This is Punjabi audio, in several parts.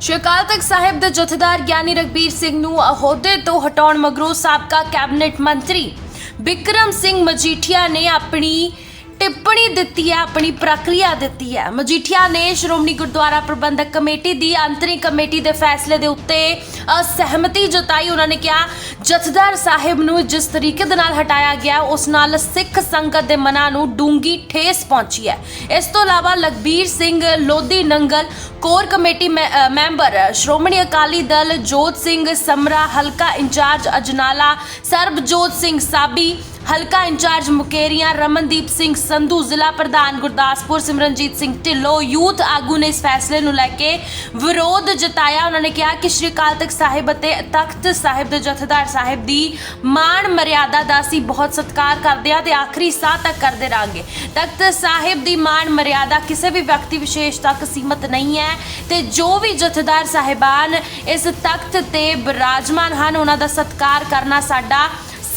ਸ਼੍ਰੀ ਅਕਾਲ ਤਖਤ ਸਾਹਿਬ ਦੇ ਜਥੇਦਾਰ ਗਿਆਨੀ ਰਗਬੀਰ ਸਿੰਘ ਨੂੰ ਅਹੁਦੇ ਤੋਂ ਹਟਾਉਣ ਮਗਰੋਂ ਸਾਬਕਾ ਕੈਬਨਿਟ ਮੰਤਰੀ ਬਿਕਰਮ ਸਿੰਘ ਮਜੀਠੀਆ ਨੇ ਆਪਣੀ ਟਿੱਪਣੀ ਦਿੱਤੀ ਹੈ, ਆਪਣੀ ਪ੍ਰਕਿਰਿਆ ਦਿੱਤੀ ਹੈ। ਮਜੀਠੀਆ ਨੇ ਸ਼੍ਰੋਮਣੀ ਗੁਰਦੁਆਰਾ ਪ੍ਰਬੰਧਕ ਕਮੇਟੀ ਦੀ ਅੰਤਰਿਮ ਕਮੇਟੀ ਦੇ ਫੈਸਲੇ ਦੇ ਉੱਤੇ ਅਸਹਿਮਤੀ ਜਤਾਈ। ਉਹਨਾਂ ਨੇ ਕਿਹਾ, ਜਥੇਦਾਰ ਸਾਹਿਬ ਨੂੰ ਜਿਸ ਤਰੀਕੇ ਦੇ ਨਾਲ ਹਟਾਇਆ ਗਿਆ, ਉਸ ਨਾਲ ਸਿੱਖ ਸੰਗਤ ਦੇ ਮਨਾਂ ਨੂੰ ਡੂੰਗੀ ਠੇਸ ਪਹੁੰਚੀ ਹੈ। ਇਸ ਤੋਂ ਇਲਾਵਾ ਲਖਬੀਰ ਸਿੰਘ ਲੋਧੀ ਨੰਗਲ, ਕੋਰ ਕਮੇਟੀ ਮੈ- ਮੈਂਬਰ, ਸ਼੍ਰੋਮਣੀ ਅਕਾਲੀ ਦਲ ਜੋਤ ਸਿੰਘ ਸਮਰਾ, ਹਲਕਾ ਇੰਚਾਰਜ ਅਜਨਾਲਾ, ਸਰਬਜੋਤ ਸਿੰਘ ਸਾਬੀ ਹਲਕਾ ਇੰਚਾਰਜ ਮੁਕੇਰੀਆਂ ਰਮਨਦੀਪ ਸਿੰਘ ਸੰਧੂ, ਜ਼ਿਲ੍ਹਾ ਪ੍ਰਧਾਨ ਗੁਰਦਾਸਪੁਰ ਸਿਮਰਨਜੀਤ ਸਿੰਘ ਢਿੱਲੋਂ, ਯੂਥ ਆਗੂ ਨੇ ਇਸ ਫੈਸਲੇ ਨੂੰ ਲੈ ਕੇ ਵਿਰੋਧ ਜਤਾਇਆ। ਉਹਨਾਂ ਨੇ ਕਿਹਾ ਕਿ ਸ਼੍ਰੀ ਅਕਾਲ ਤਖਤ ਸਾਹਿਬ ਅਤੇ ਤਖਤ ਸਾਹਿਬ ਦੇ ਜਥੇਦਾਰ ਸਾਹਿਬ ਦੀ ਮਾਣ ਮਰਿਆਦਾ ਦਾ ਅਸੀਂ ਬਹੁਤ ਸਤਿਕਾਰ ਕਰਦੇ ਹਾਂ ਤੇ ਆਖਰੀ ਸਾਹ ਤੱਕ ਕਰਦੇ ਰਾਂਗੇ ਤਖਤ ਸਾਹਿਬ ਦੀ ਮਾਣ ਮਰਿਆਦਾ ਕਿਸੇ ਵੀ ਵਿਅਕਤੀ ਵਿਸ਼ੇਸ਼ ਤੱਕ ਸੀਮਤ ਨਹੀਂ ਹੈ ਤੇ ਜੋ ਵੀ ਜਥੇਦਾਰ ਸਾਹਿਬਾਨ ਇਸ ਤਖਤ ਤੇ ਬਿਰਾਜਮਾਨ ਹਨ, ਉਹਨਾਂ ਦਾ ਸਤਿਕਾਰ ਕਰਨਾ ਸਾਡਾ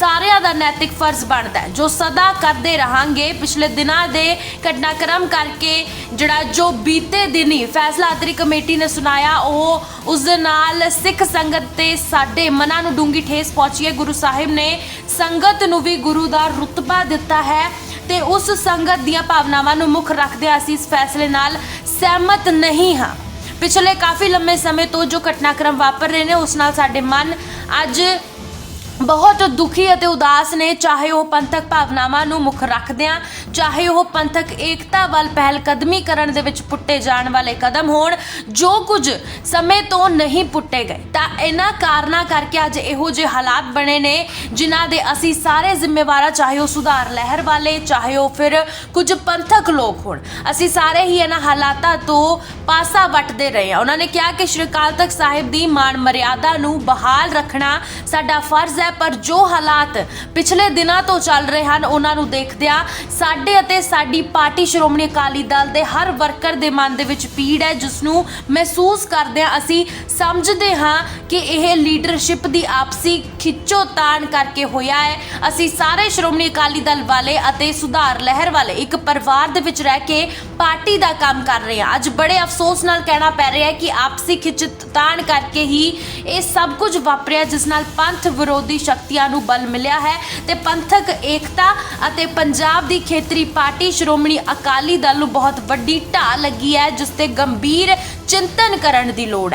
ਸਾਰਿਆਂ ਦਾ ਨੈਤਿਕ ਫਰਜ਼ ਬਣਦਾ ਹੈ। ਜੋ ਸਦਾ ਕਰਦੇ ਰਹਾਂਗੇ, ਪਿਛਲੇ ਦਿਨਾਂ ਦੇ ਘਟਨਾਕ੍ਰਮ ਕਰਕੇ ਜਿਹੜਾ ਜੋ ਬੀਤੇ ਦਿਨੀ ਫੈਸਲਾ ਆਤਰੀ ਕਮੇਟੀ ਨੇ ਸੁਣਾਇਆ, ਉਹ ਉਸ ਦੇ ਨਾਲ ਸਿੱਖ ਸੰਗਤ ਤੇ ਸਾਡੇ ਮਨਾਂ ਨੂੰ ਡੂੰਗੀ ਠੇਸ ਪਹੁੰਚੀ ਹੈ। ਗੁਰੂ ਸਾਹਿਬ ਨੇ ਸੰਗਤ ਨੂੰ ਵੀ ਗੁਰੂ ਦਾ ਰੁਤਬਾ ਦਿੱਤਾ ਹੈ ਤੇ ਉਸ ਸੰਗਤ ਦੀਆਂ ਭਾਵਨਾਵਾਂ ਨੂੰ ਮੁੱਖ ਰੱਖਦੇ ਅਸੀਂ ਇਸ ਫੈਸਲੇ ਨਾਲ ਸਹਿਮਤ ਨਹੀਂ ਹਾਂ। ਪਿਛਲੇ ਕਾਫੀ ਲੰਮੇ ਸਮੇਂ ਤੋਂ ਜੋ ਘਟਨਾਕ੍ਰਮ ਵਾਪਰ ਰਹੇ ਨੇ, ਉਸ ਨਾਲ ਸਾਡੇ ਮਨ ਅੱਜ ਬਹੁਤ ਦੁਖੀ ਅਤੇ ਉਦਾਸ ਨੇ, ਚਾਹੇ ਉਹ ਪੰਥਕ ਭਾਵਨਾਵਾਂ ਨੂੰ ਮੁੱਖ ਰੱਖਦਿਆਂ, ਚਾਹੇ ਉਹ ਪੰਥਕ ਏਕਤਾ ਵੱਲ ਪਹਿਲ ਕਦਮੀ ਕਰਨ ਦੇ ਵਿੱਚ ਪੁੱਟੇ ਜਾਣ ਵਾਲੇ ਕਦਮ ਹੋਣ, ਜੋ ਕੁਝ ਸਮੇਂ ਤੋਂ ਨਹੀਂ ਪੁੱਟੇ ਗਏ। ਤਾਂ ਇਹਨਾਂ ਕਾਰਨਾਂ ਕਰਕੇ ਅੱਜ ਇਹੋ ਜਿਹੇ ਹਾਲਾਤ ਬਣੇ ਨੇ, ਜਿਨ੍ਹਾਂ ਦੇ ਅਸੀਂ ਸਾਰੇ ਜ਼ਿੰਮੇਵਾਰਾਂ, ਚਾਹੇ ਉਹ ਸੁਧਾਰ ਲਹਿਰ ਵਾਲੇ, ਚਾਹੇ ਉਹ ਫਿਰ ਕੁਝ ਪੰਥਕ ਲੋਕ ਹੋਣ, ਅਸੀਂ ਸਾਰੇ ਹੀ ਇਹਨਾਂ ਹਾਲਾਤਾਂ ਤੋਂ ਪਾਸਾ ਵੱਟਦੇ ਰਹੇ ਹਾਂ। ਉਹਨਾਂ ਨੇ ਕਿਹਾ ਕਿ ਸ਼੍ਰੀ ਅਕਾਲ ਤਖਤ ਸਾਹਿਬ ਦੀ ਮਾਣ ਮਰਿਆਦਾ ਨੂੰ ਬਹਾਲ ਰੱਖਣਾ ਸਾਡਾ ਫਰਜ਼ ਹੈ ਪਰ ਜੋ ਹਾਲਾਤ ਪਿਛਲੇ ਦਿਨਾਂ ਤੋਂ ਚੱਲ ਰਹੇ ਹਨ, ਉਹਨਾਂ ਨੂੰ ਦੇਖਦਿਆਂ ਸਾਡੇ ਅਤੇ ਸਾਡੀ ਪਾਰਟੀ ਸ਼੍ਰੋਮਣੀ ਅਕਾਲੀ ਦਲ ਦੇ ਹਰ ਵਰਕਰ ਦੇ ਮਨ ਦੇ ਵਿੱਚ ਪੀੜ ਹੈ, ਜਿਸ ਨੂੰ ਮਹਿਸੂਸ ਕਰਦਿਆਂ ਅਸੀਂ ਸਮਝਦੇ ਹਾਂ ਕਿ ਇਹ ਲੀਡਰਸ਼ਿਪ ਦੀ ਆਪਸੀ ਖਿੱਚੋਤਾਣ ਕਰਕੇ ਹੋਇਆ ਹੈ। ਅਸੀਂ ਸਾਰੇ ਸ਼੍ਰੋਮਣੀ ਅਕਾਲੀ ਦਲ ਵਾਲੇ ਅਤੇ ਸੁਧਾਰ ਲਹਿਰ ਵਾਲੇ ਇੱਕ ਪਰਿਵਾਰ ਦੇ ਵਿੱਚ ਰਹਿ ਕੇ ਪਾਰਟੀ ਦਾ ਕੰਮ ਕਰ ਰਹੇ ਹਾਂ। ਅੱਜ ਬੜੇ ਅਫਸੋਸ ਨਾਲ ਕਹਿਣਾ ਪੈ ਰਿਹਾ ਹੈ ਕਿ ਆਪਸੀ ਖਿੱਚੋਤਾਣ ਕਰਕੇ ਹੀ ਇਹ ਸਭ ਕੁਝ ਵਾਪਰਿਆ, ਜਿਸ ਨਾਲ ਪੰਥ ਵਿਰੋਧੀ ਸ਼ਕਤੀਆਂ ਨੂੰ ਬਲ ਮਿਲਿਆ ਹੈ ਤੇ ਪੰਥਕ ਏਕਤਾ ਅਤੇ ਪੰਜਾਬ ਦੀ ਖੇਤਰੀ ਪਾਰਟੀ ਸ਼੍ਰੋਮਣੀ ਅਕਾਲੀ ਦਲ ਨੂੰ ਬਹੁਤ ਵੱਡੀ ਢਾਹ ਲੱਗੀ ਹੈ, ਜਿਸ ਤੇ ਗੰਭੀਰ ਚਿੰਤਨ ਕਰਨ ਦੀ ਲੋੜ